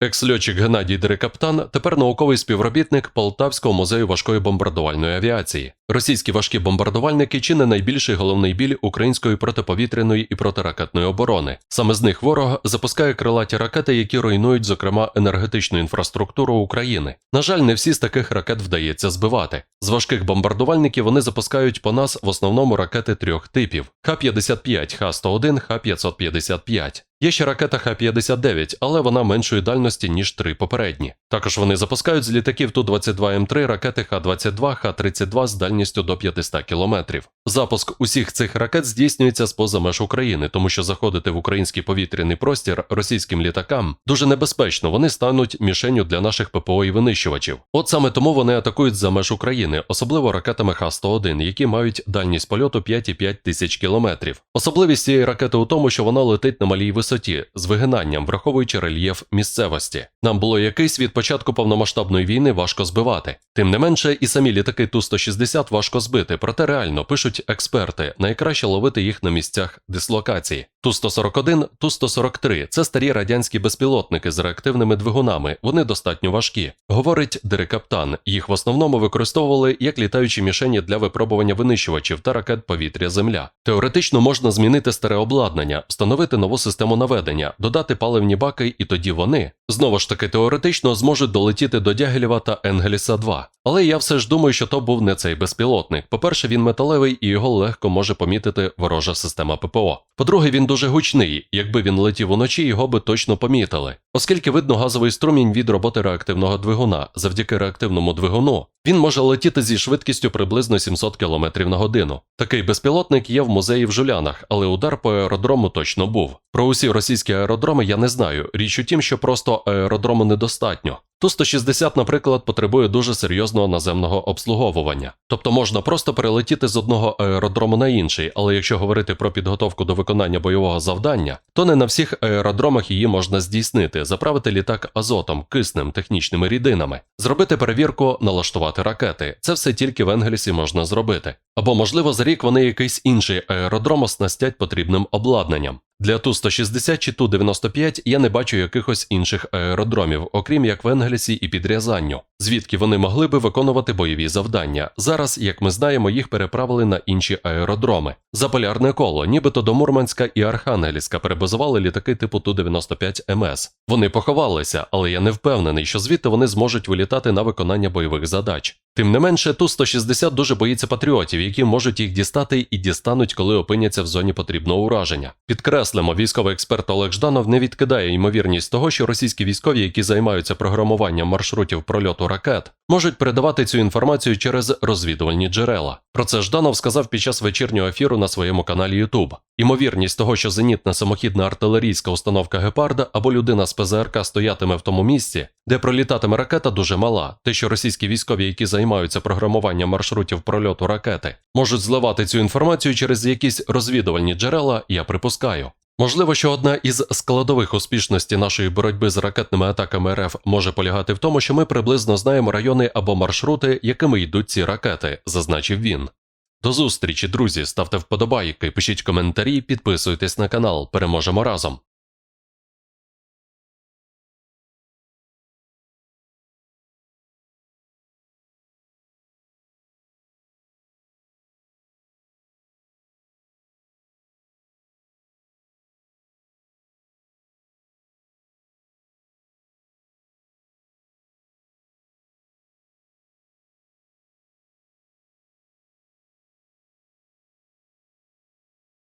Екс-льотчик Геннадій Дерекаптан тепер науковий співробітник Полтавського музею важкої бомбардувальної авіації. Російські важкі бомбардувальники чи не найбільший головний біль української протиповітряної і протиракетної оборони. Саме з них ворог запускає крилаті ракети, які руйнують, зокрема, енергетичну інфраструктуру України. На жаль, не всі з таких ракет вдається збивати. З важких бомбардувальників вони запускають по нас в основному ракети трьох типів: Х-55, Х-101, Х-555. Є ще ракета Х-59, але вона меншої дальності, ніж три попередні. Також вони запускають з літаків Ту-22М3 ракети Х-22, Х-32 з дальністю до 500 км. Запуск усіх цих ракет здійснюється з поза меж України, тому що заходити в український повітряний простір російським літакам дуже небезпечно, вони стануть мішенню для наших ППО і винищувачів. От саме тому вони атакують за меж України, особливо ракетами Х-101, які мають дальність польоту 5,5 тисяч кілометрів. Особливість цієї ракети у тому, що вона летить на малій висоті з вигинанням, враховуючи рельєф місцевості. Нам було якийсь від початку повномасштабної війни важко збивати. Тим не менше, і самі літаки Ту-160 важко збити, проте реально пишуть експерти, найкраще ловити їх на місцях дислокації. Ту-141, Ту-143 це старі радянські безпілотники з реактивними двигунами. Вони достатньо важкі. Говорить Дерекаптан. Їх в основному використовували як літаючі мішені для випробування винищувачів та ракет повітря-земля. Теоретично можна змінити старе обладнання, встановити нову систему наведення, додати паливні баки, і тоді вони знову ж таки теоретично зможуть долетіти до Дягілєва та Енгельса 2. Але я все ж думаю, що то був не цей безпілотник. По-перше, він металевий і його легко може помітити ворожа система ППО. По-друге, він дуже гучний. Якби він летів уночі, його би точно помітили. Оскільки видно газовий струмінь від роботи реактивного двигуна, завдяки реактивному двигуну, він може летіти зі швидкістю приблизно 700 км на годину. Такий безпілотник є в музеї в Жулянах, але удар по аеродрому точно був. Про усі російські аеродроми я не знаю. Річ у тім, що просто аеродрому недостатньо. Ту-160, наприклад, потребує дуже серйозного наземного обслуговування. Тобто можна просто перелетіти з одного аеродрому на інший, але якщо говорити про підготовку до виконання бойового завдання, то не на всіх аеродромах її можна здійснити, заправити літак азотом, киснем, технічними рідинами, зробити перевірку, налаштувати ракети. Це все тільки в Енгельсі можна зробити. Або, можливо, за рік вони якийсь інший аеродром оснастять потрібним обладнанням. Для Ту-160 чи Ту-95 я не бачу якихось інших аеродромів, окрім як в Енгельсі і під Рязанню, звідки вони могли би виконувати бойові завдання. Зараз, як ми знаємо, їх переправили на інші аеродроми. За полярне коло, нібито до Мурманська і Архангельська перебазували літаки типу Ту-95 МС. Вони поховалися, але я не впевнений, що звідти вони зможуть вилітати на виконання бойових задач. Тим не менше, Ту-160 дуже боїться патріотів, які можуть їх дістати і дістануть, коли опиняться в зоні потрібного ураження. Підкреслимо, військовий експерт Олег Жданов не відкидає ймовірність того, що російські військові, які займаються програмуванням маршрутів прольоту ракет, можуть передавати цю інформацію через розвідувальні джерела. Про це Жданов сказав під час вечірнього ефіру на своєму каналі YouTube. Ймовірність того, що зенітна самохідна артилерійська установка Гепарда або людина з ПЗРК стоятиме в тому місці, де пролітатиме ракета, дуже мала. Те, що російські військові, які займаються програмуванням маршрутів прольоту ракети, можуть зливати цю інформацію через якісь розвідувальні джерела, я припускаю. Можливо, що одна із складових успішності нашої боротьби з ракетними атаками РФ може полягати в тому, що ми приблизно знаємо райони або маршрути, якими йдуть ці ракети, зазначив він. До зустрічі, друзі, ставте вподобайки, пишіть коментарі, підписуйтесь на канал. Переможемо разом.